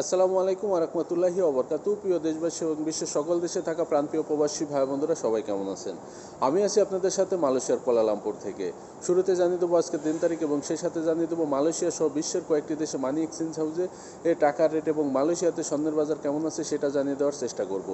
আসসালামু আলাইকুম আরহামতুল্লাহি অবরকাতু প্রিয় দেশবাসী এবং বিশ্বের সকল দেশে থাকা প্রান্তীয় প্রবাসী ভাই বন্ধুরা, সবাই কেমন আছেন? আমি আছি আপনাদের সাথে মালয়েশিয়ার কোলালামপুর থেকে। শুরুতে জানিয়ে দেবো আজকে দিন তারিখ এবং সেই সাথে জানিয়ে দেবো মালয়েশিয়া সহ বিশ্বের কয়েকটি দেশে মানি এক্সচেঞ্জ হাউসে এ টাকার রেট এবং মালয়েশিয়াতে স্বর্ণের বাজার কেমন আছে সেটা জানিয়ে দেওয়ার চেষ্টা করব।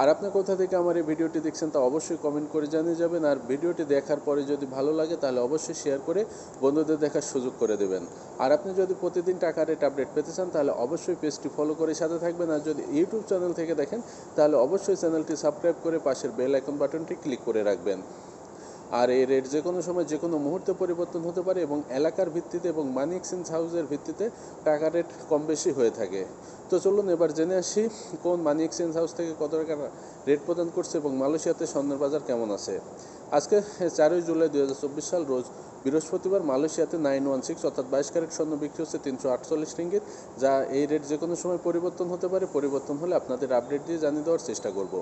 আর আপনি কোথা থেকে আমার এই ভিডিওটি দেখছেন তা অবশ্যই কমেন্ট করে জানিয়ে যাবেন। আর ভিডিওটি দেখার পরে যদি ভালো লাগে তাহলে অবশ্যই শেয়ার করে বন্ধুদের দেখার সুযোগ করে দেবেন। আর আপনি যদি প্রতিদিন টাকার রেট আপডেট পেতে চান তাহলে অবশ্যই পেজটি ফলো করে সাথে থাকবেন। আর যদি ইউটিউব চ্যানেল থেকে দেখেন, তাহলে অবশ্যই চ্যানেলটি সাবস্ক্রাইব করে পাশের বেল আইকন বাটনটি ক্লিক করে রাখবেন। আর এই রেট যে কোনো সময় যে কোনো মুহূর্তে পরিবর্তন হতে পারে এবং এলাকার ভিত্তিতে এবং মানি এক্সচেঞ্জ হাউসের ভিত্তিতে টাকা রেট কম বেশি হয়ে থাকে। তো চলুন এবার জেনে আসি, কোন মানি এক্সচেঞ্জ হাউস থেকে কত টাকা রেট প্রদান করছে এবং মালয়েশিয়াতে স্বর্ণের বাজার কেমন আছে? আজকে চারই জুলাই দু হাজার চব্বিশ সাল, রোজ বৃহস্পতিবার মালয়েশিয়াতে নাইন ওয়ান সিক্স অর্থাৎ বাইশ ক্যারেট স্বর্ণ বিক্রি হচ্ছে তিনশো আটচল্লিশ রিঙ্গিত, যা এই রেট যে কোনো সময় পরিবর্তন হতে পারে। পরিবর্তন হলে আপনাদের আপডেট দিয়ে জানিয়ে দেওয়ার চেষ্টা করব।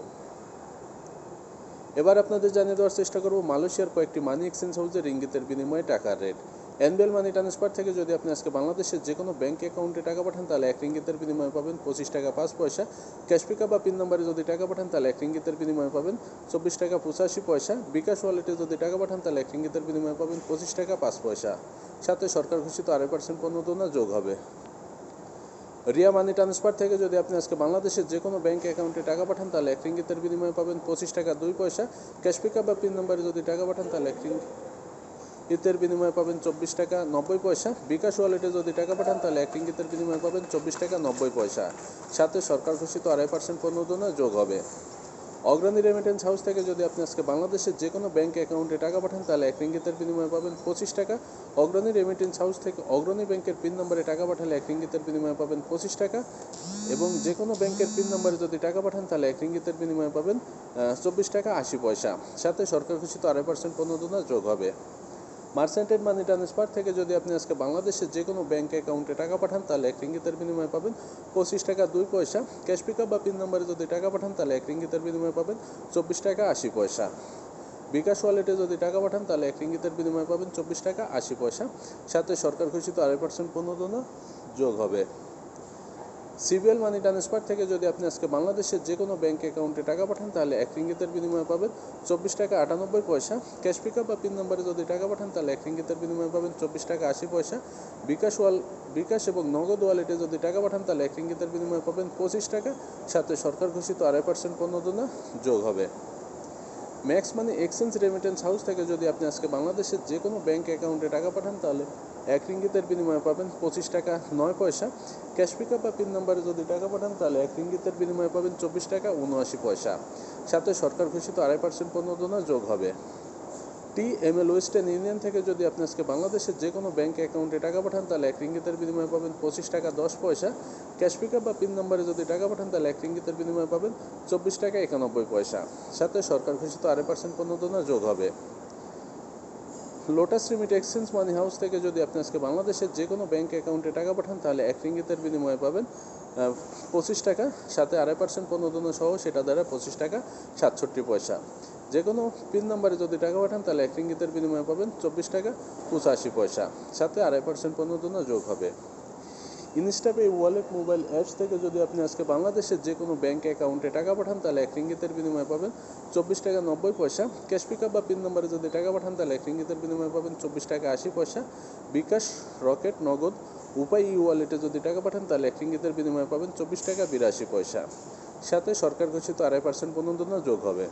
এবার আপনাদের জানিয়ে দেওয়ার চেষ্টা করব মালয়েশিয়ার কয়েকটি মানি এক্সচেঞ্জ হাউসে রিঙ্গিতের বিনিময়ে টাকার রেট। এনবিএল মানি ট্রান্সফার থেকে যদি আপনি আজকে বাংলাদেশের যে কোনো ব্যাঙ্ক অ্যাকাউন্টে টাকা পাঠান, তাহলে এক রিঙ্গিতের বিনিময়ে পাবেন পঁচিশ টাকা পাঁচ পয়সা। ক্যাশ পিকআপ বা পিন নাম্বারে যদি টাকা পাঠান, তাহলে এক রিঙ্গিতের বিনিময়ে পাবেন চব্বিশ টাকা পঁচাশি পয়সা। বিকাশ ওয়ালেটে যদি টাকা পাঠান, তাহলে এক রিঙ্গিতের বিনিময়ে পাবেন পঁচিশ টাকা পাঁচ পয়সা। সাথে সরকার ঘোষিত আড়াই পার্সেন্ট প্রণোদনা যোগ হবে। রিয়া মানি ট্রান্সফার থেকে যদি আপনি আজকে বাংলাদেশের যে কোনো ব্যাঙ্ক অ্যাকাউন্টে টাকা পাঠান, তাহলে এক রিঙ্গিতের বিনিময়ে পাবেন পঁচিশ টাকা দুই পয়সা। ক্যাশ পিকআপ বা পিন নাম্বারে যদি টাকা পাঠান, তাহলে এক রিঙ্গিতের বিনিময়ে পাবেন চব্বিশ টাকা নব্বই পয়সা। বিকাশ ওয়ালেটে যদি টাকা পাঠান, তাহলে এক ইঙ্গিতের বিনিময়ে পাবেন চব্বিশ টাকা নব্বই পয়সা। সাথে সরকার ঘোষিত আড়াই পার্সেন্ট প্রণোদনা যোগ হবে। অগ্রণী রেমিটেন্স হাউস থেকে যদি আপনি আজকে বাংলাদেশের যে কোনো ব্যাঙ্ক অ্যাকাউন্টে টাকা পাঠান, তাহলে এক রিঙ্গিতের বিনিময়ে পাবেন পঁচিশ টাকা। অগ্রণী রেমিটেন্স হাউস থেকে অগ্রণী ব্যাংকের পিন নম্বরে টাকা পাঠালে এক রিঙ্গিতের বিনিময়ে পাবেন পঁচিশ টাকা। এবং যে কোনো ব্যাংকের পিন নম্বরে যদি টাকা পাঠান, তাহলে এক রিঙ্গিতের বিনিময়ে পাবেন চব্বিশ টাকা আশি পয়সা। সাথে সরকার ঘোষিত আড়াই পার্সেন্ট প্রণোদনা যোগ হবে। মার্সেন্টেড মানি ট্রান্সফার থেকে যদি আপনি আজকে বাংলাদেশের যে কোনো ব্যাঙ্ক অ্যাকাউন্টে টাকা পাঠান, তাহলে এক রিঙ্গিতের বিনিময়ে পাবেন পঁচিশ টাকা, দুই পয়সা। ক্যাশ পিকআপ বা পিন নম্বরে যদি টাকা পাঠান, তাহলে এক রিঙ্গিতের বিনিময়ে পাবেন চব্বিশ টাকা, আশি পয়সা। বিকাশ ওয়ালেটে যদি টাকা পাঠান, তাহলে এক রিঙ্গিতের বিনিময়ে পাবেন চব্বিশ টাকা, আশি পয়সা। সাথে সরকার ঘোষিত আড়াই পার্সেন্ট পণ্যদনা যোগ হবে। সিবিএল মানি ট্রান্সফার থেকে যদি আপনি আজকে বাংলাদেশের যে কোনো ব্যাঙ্ক অ্যাকাউন্টে টাকা পাঠান, তাহলে এক রিঙ্গিতের বিনিময়ে পাবেন চব্বিশ টাকা আটানব্বই পয়সা। ক্যাশ পিক বা পিন নম্বরে যদি টাকা পাঠান, তাহলে এক রিঙ্গিতের বিনিময়ে পাবেন চব্বিশ টাকা আশি পয়সা। বিকাশ ওয়াল, বিকাশ এবং নগদ ওয়ালেটে যদি টাকা পাঠান, তাহলে এক রিঙ্গিতের বিনিময়ে পাবেন পঁচিশ টাকা। সাথে সরকার ঘোষিত আড়াই পার্সেন্ট পণ্য যোগ হবে। ম্যাক্স মানে এক্সচেঞ্জ রেমিটেন্স হাউস থেকে যদি আপনি আজকে বাংলাদেশের যে কোনো ব্যাঙ্ক অ্যাকাউন্টে টাকা পাঠান, তাহলে এক রিঙ্গিতের বিনিময়ে পাবেন পঁচিশ টাকা নয় পয়সা। ক্যাশ পিকআপ বা পিন নাম্বারে যদি টাকা পাঠান, তাহলে এক রিঙ্গিতের বিনিময়ে পাবেন চব্বিশ টাকা উনআশি পয়সা। সাথে সরকার ঘোষিত আড়াই পার্সেন্ট পণ্য যোগ হবে। T M L Western Union থেকে যদি আপনি আজকে বাংলাদেশের যে কোনো ব্যাঙ্ক অ্যাকাউন্টে টাকা পাঠান, তাহলে এক রিঙ্গিতের বিনিময়ে পাবেন পঁচিশ টাকা, দশ পয়সা। ক্যাশ পিকআপ বা পিন নম্বরে যদি টাকা পাঠান, তাহলে এক রিঙ্গিতের বিনিময়ে পাবেন চব্বিশ টাকা একানব্বই পয়সা। সাথে সরকার ঘোষিত আড়াই পার্সেন্ট পণ্য যোগ হবে। Lotus Remit Exchange Money House থেকে যদি আপনি আজকে বাংলাদেশের যে কোনো ব্যাঙ্ক অ্যাকাউন্টে টাকা পাঠান, তাহলে এক রিঙ্গিতের বিনিময়ে পাবেন পঁচিশ টাকা, সাথে আড়াই পার্সেন্ট প্রণোদনা সহ সেটা দ্বারা পঁচিশ টাকা, সাতষট্টি পয়সা। যে কোনো পিন নাম্বারে যদি টাকা পাঠান, তাহলে এক রিঙ্গিতের বিনিময়ে পাবেন চব্বিশ টাকা, পঁচাশি পয়সা, সাথে আড়াই পার্সেন্ট প্রণোদনা যোগ হবে। ইনস্টাপে ওয়ালেট মোবাইল অ্যাপস থেকে যদি আপনি আজকে বাংলাদেশের যে কোনো ব্যাঙ্ক অ্যাকাউন্টে টাকা পাঠান, তাহলে এক রিঙ্গিতের বিনিময়ে পাবেন চব্বিশ টাকা নব্বই পয়সা। ক্যাশ পিকআপ বা পিন নম্বরে যদি টাকা পাঠান, তাহলে এক রিঙ্গিতের বিনিময়ে পাবেন চব্বিশ টাকা আশি পয়সা। বিকাশ, রকেট, নগদ, উপায় ই ওয়ালেটে যদি টাকা পাঠান, তাহলে এক রিঙ্গিতের বিনিময়ে পাবেন চব্বিশ টাকা বিরাশি পয়সা। সাথে সরকার ঘোষিত আড়াই পার্সেন্ট প্রণোদনা যোগ হবে।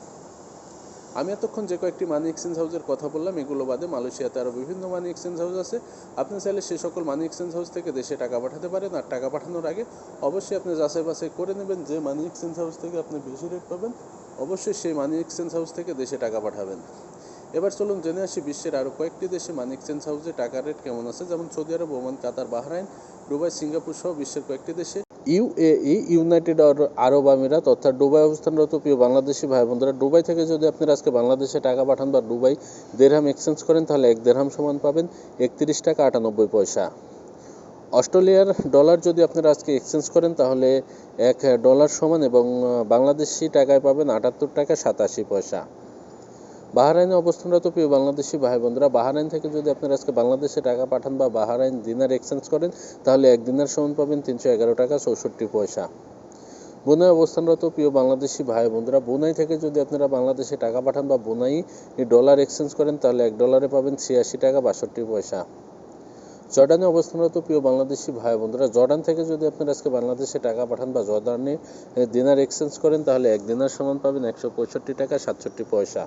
আমি এতক্ষণ যে কয়েকটি মানি এক্সচেঞ্জ হাউসের কথা বললাম, এগুলো বাদে মালয়েশিয়াতে আরও বিভিন্ন মানি এক্সচেঞ্জ হাউস আছে। আপনি চাইলে সেই সকল মানি এক্সচেঞ্জ হাউস থেকে দেশে টাকা পাঠাতে পারেন আর টাকা পাঠানোর আগে অবশ্যই আপনি যাচাই বাছাই করে নেবেন যে মানি এক্সচেঞ্জ হাউস থেকে আপনি বেশি রেট পাবেন, অবশ্যই সেই মানি এক্সচেঞ্জ হাউস থেকে দেশে টাকা পাঠাবেন। এবার চলুন জেনে আসি বিশ্বের আরও কয়েকটি দেশে মানি এক্সচেঞ্জ হাউসে টাকার রেট কেমন আছে। যেমন Saudi Arab, Oman, Qatar, Bahrain, Dubai, Singapore সহ বিশ্বের কয়েকটি দেশে ইউএই, ইউনাইটেড আরব আমিরাত অর্থাৎ ডুবাই অবস্থানরত প্রিয় বাংলাদেশি ভাই বোনরা, দুবাই থেকে যদি আপনারা আজকে বাংলাদেশে টাকা পাঠান বা ডুবাই দেড়হাম এক্সচেঞ্জ করেন, তাহলে এক দেড়হাম সমান পাবেন একত্রিশ টাকা আটানব্বই পয়সা। অস্ট্রেলিয়ার ডলার যদি আপনারা আজকে এক্সচেঞ্জ করেন, তাহলে এক ডলার সমান এবং বাংলাদেশি টাকায় পাবেন আটাত্তর টাকা সাতাশি পয়সা। বাহারাইনে অবস্থানরত প্রিয় বাংলাদেশি ভাই বোনরা বাহারাইন থেকে যদি আপনারা আজকে বাংলাদেশে টাকা পাঠান বা বাহারাইন দিনার এক্সচেঞ্জ করেন, তাহলে এক দিনার সমান পাবেন তিনশো এগারো টাকা চৌষট্টি পয়সা। বুনাই অবস্থানরত প্রিয় বাংলাদেশি ভাই বোনরা বোনাই থেকে যদি আপনারা বাংলাদেশে টাকা পাঠান বা বুনাই ডলার এক্সচেঞ্জ করেন, তাহলে এক ডলারে পাবেন ছিয়াশি টাকা বাষট্টি পয়সা। জর্ডানে অবস্থানরত প্রিয় বাংলাদেশি ভাই বোনরা জর্ডান থেকে যদি আপনারা আজকে বাংলাদেশে টাকা পাঠান বা জর্ডানে দিনার এক্সচেঞ্জ করেন, তাহলে এক দিনার সমান পাবেন একশো পঁয়ষট্টি টাকা সাতষট্টি পয়সা।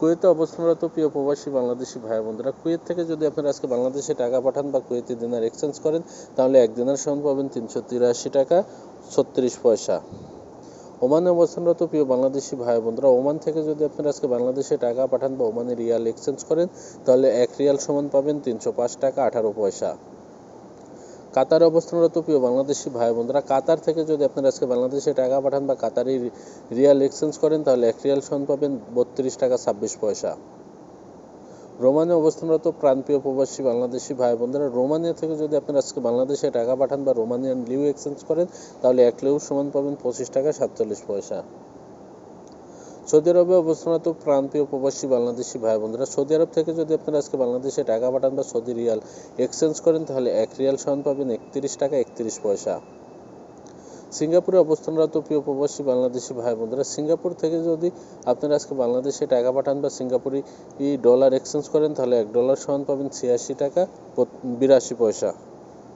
কুয়েতে অবস্থানরত প্রিয় প্রবাসী বাংলাদেশি ভাই বোনরা, কুয়েত থেকে যদি আপনারা আজকে বাংলাদেশে টাকা পাঠান বা কুয়েতি দিনার এক্সচেঞ্জ করেন, তাহলে এক দিনার সমান পাবেন তিনশো তিরাশি টাকা ছত্রিশ পয়সা। ওমানে অবস্থানরত প্রিয় বাংলাদেশি ভাই বোনরা, ওমান থেকে যদি আপনারা আজকে বাংলাদেশে টাকা পাঠান বা ওমানে রিয়াল এক্সচেঞ্জ করেন, তাহলে এক রিয়াল সমান পাবেন তিনশো পাঁচ টাকা আঠারো পয়সা। কাতারে অবস্থানরত প্রিয় বাংলাদেশি ভাই বোনরা, কাতার থেকে যদি আপনারা আজকে বাংলাদেশে টাকা পাঠান বা কাতারি রিয়াল এক্সচেঞ্জ করেন, তাহলে এক রিয়াল সমান পাবেন বত্রিশ টাকা ছাব্বিশ পয়সা। রোমানে অবস্থানরত প্রাণপ্রিয় প্রবাসী বাংলাদেশি ভাই বোনরা, রোমানিয়া থেকে যদি আপনারা আজকে বাংলাদেশে টাকা পাঠান বা রোমানিয়ান লিউ এক্সচেঞ্জ করেন, তাহলে এক লিউ সমান পাবেন পঁচিশ টাকা সাতচল্লিশ পয়সা। সৌদি আরবে অবস্থানত প্রান্তীয় প্রবাসী বাংলাদেশি ভাই বোনরা, সৌদি আরব থেকে যদি আপনারা আজকে বাংলাদেশে টাকা পাঠান বা সৌদি রিয়াল এক্সচেঞ্জ করেন, তাহলে এক রিয়াল সমান পাবেন একত্রিশ টাকা একত্রিশ পয়সা। সিঙ্গাপুরে অবস্থানরত প্রিয় প্রবাসী বাংলাদেশি ভাই বোনরা, সিঙ্গাপুর থেকে যদি আপনারা আজকে বাংলাদেশে টাকা পাঠান বা সিঙ্গাপুরি ডলার এক্সচেঞ্জ করেন, তাহলে এক ডলার সমান পাবেন ছিয়াশি টাকা বিরাশি পয়সা।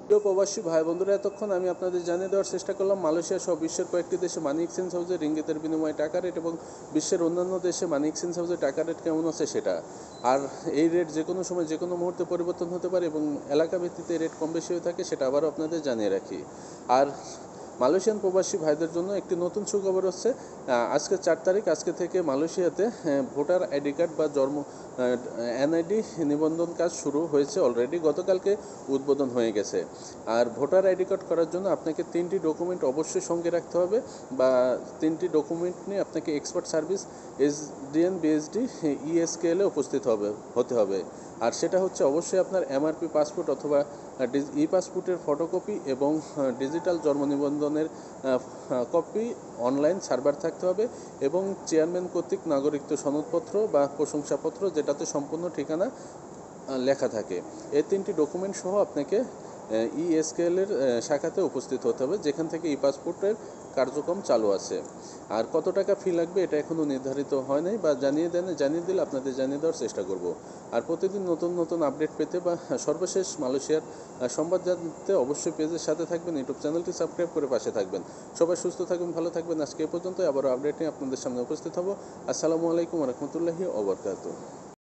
প্রবাসী ভাই বন্ধুরা, এতক্ষণ আমি আপনাদের জানিয়ে দেওয়ার চেষ্টা করলাম, মালয়েশিয়া সহ বিশ্বের কয়েকটি দেশে মানি এক্সচেঞ্জ হাউসে রিঙ্গিতের বিনিময়ে টাকা রেট এবং বিশ্বের অন্যান্য দেশে মানি এক্সচেঞ্জ হাউসে টাকা রেট কেমন আছে সেটা। আর এই রেট যে কোনো সময় যে কোনো মুহূর্তে পরিবর্তন হতে পারে এবং এলাকা ভিত্তিতে রেট কম বেশি হয়ে থাকে, সেটা আবারও আপনাদের জানিয়ে রাখি। আর মালয়েশিয়ান প্রবাসী ভাইদের জন্য একটি নতুন সুখবর হচ্ছে আজকে চার তারিখ, আজকে থেকে মালয়েশিয়াতে ভোটার আইডি কার্ড বা জন্ম এনআইডি নিবন্ধন কাজ শুরু হয়েছে অলরেডি গতকালকে উদ্বোধন হয়ে গেছে। আর ভোটার আইডি কার্ড করার জন্য আপনাকে তিনটি ডকুমেন্ট অবশ্যই সঙ্গে রাখতে হবে বা তিনটি ডকুমেন্ট নিয়ে আপনাকে expert service S SDN BSD ইএসকেএলে উপস্থিত হবে, হতে হবে। আর সেটা হচ্ছে অবশ্যই আপনার এমআরপি পাসপোর্ট অথবা ই পাসপোর্টের ফটোকপি এবং ডিজিটাল জন্ম নিবন্ধনের কপি অনলাইন সার্ভার থাকতে হবে এবং চেয়ারম্যান কর্তৃক নাগরিকত্ব সনদপত্র বা প্রশংসাপত্র যেটাতে সম্পূর্ণ ঠিকানা লেখা থাকে। এই তিনটি ডকুমেন্ট সহ আপনাকে ইএসকেএলের শাখাতে উপস্থিত হতে হবে। যেখান থেকে ই পাসপোর্টের কার্যক্রম চালু আছে। আর কত টাকা ফি লাগবে এটা এখনও নির্ধারিত হয় নাই বা জানিয়ে দেন, জানিয়ে দিলে আপনাদের জানিয়ে দেওয়ার চেষ্টা করব। আর প্রতিদিন নতুন নতুন আপডেট পেতে বা সর্বশেষ মালয়েশিয়ার সংবাদ জানতে অবশ্যই পেজের সাথে থাকবেন, ইউটিউব চ্যানেলটি সাবস্ক্রাইব করে পাশে থাকবেন। সবাই সুস্থ থাকবেন, ভালো থাকবেন। আজকে এ পর্যন্ত আবারও আপডেট নিয়ে আপনাদের সামনে উপস্থিত হব। আসসালামু আলাইকুম রহমতুল্লাহি ওবরকাত